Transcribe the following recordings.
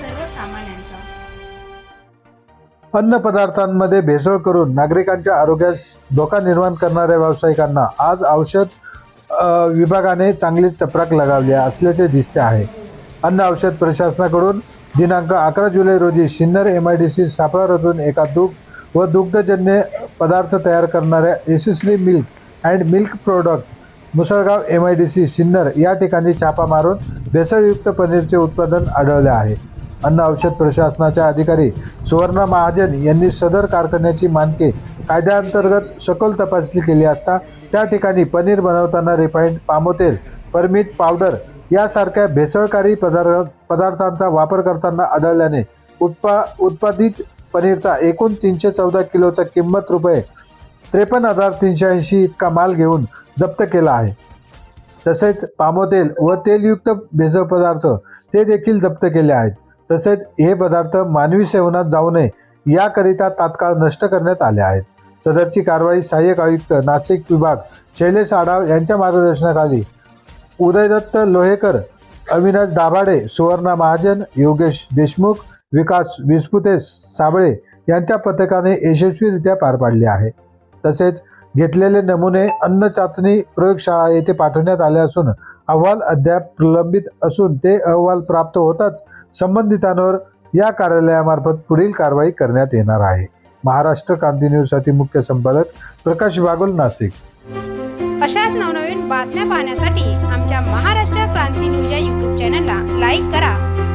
सर्वसामान्यांचा. अन्न पदार्थांमध्ये भेसळ करून नागरिकांच्या आरोग्यास धोका निर्माण करणाऱ्या व्यावसायिकांना आज औषध विभागाने चांगली चपराक लगावली असल्याचे दिसते आहे. अन्न औषध प्रशासनाकडून दिनांक अकरा जुलै रोजी Sinnar M I D C सापळा रचून एका दुग्ध व दुग्धजन्य पदार्थ तयार करणाऱ्या एसिसली milk and milk product Musalgaon M I D C Sinnar या ठिकाणी छापा मारून भेसळयुक्त पनीरचे उत्पादन आढळले आहे. अन्न औषध प्रशासनाच्या अधिकारी सुवर्णा महाजन यांनी सदर कारखान्याची मानके कायद्याअंतर्गत सखोल तपासणी केली असता त्या ठिकाणी पनीर बनवताना रिफाईंड पामोतेल परमिट पावडर यासारख्या भेसळकारी पदार्थ पदार्थांचा वापर करताना आढळल्याने उत्पा उत्पादित पनीरचा एकूण तीनशे चौदा किलोचा किंमत रुपये त्रेपन्न हजार तीनशे ऐंशी इतका माल घेऊन जप्त केला आहे. तसेच पामोतेल व तेलयुक्त भेसळ पदार्थ ते देखील जप्त केले आहेत. तसेच हे पदार्थ मानवी सेवनात जाऊ नये याकरिता तात्काळ नष्ट करण्यात आले आहेत. सदरची कारवाई सहाय्यक आयुक्त नाशिक विभाग शैलेश आढाव यांच्या मार्गदर्शनाखाली उदयदत्त लोहेकर अविनाश दाभाडे सुवर्णा महाजन योगेश देशमुख विकास विस्पुते साबळे यांच्या पथकाने यशस्वीरित्या पार पाडले आहे. तसेच घेतलेले नमुने अन्न चाचणी प्रयोगशाळा येथे पाठवण्यात आले असून अहवाल अद्याप प्रलंबित असून ते अहवाल प्राप्त होताच संबंधितांवर या कार्यालयामार्फत पुढील कारवाई करण्यात येणार आहे. महाराष्ट्र क्रांती न्यूजसाठी मुख्य संपादक प्रकाश बागुल नाशिक. अशाच नवनवीन बातम्या पाहण्यासाठी आमच्या महाराष्ट्र क्रांती न्यूज या यूट्यूब चॅनलला लाईक करा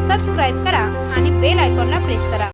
सबस्क्राईब करा आणि बेल आयकॉनला प्रेस करा.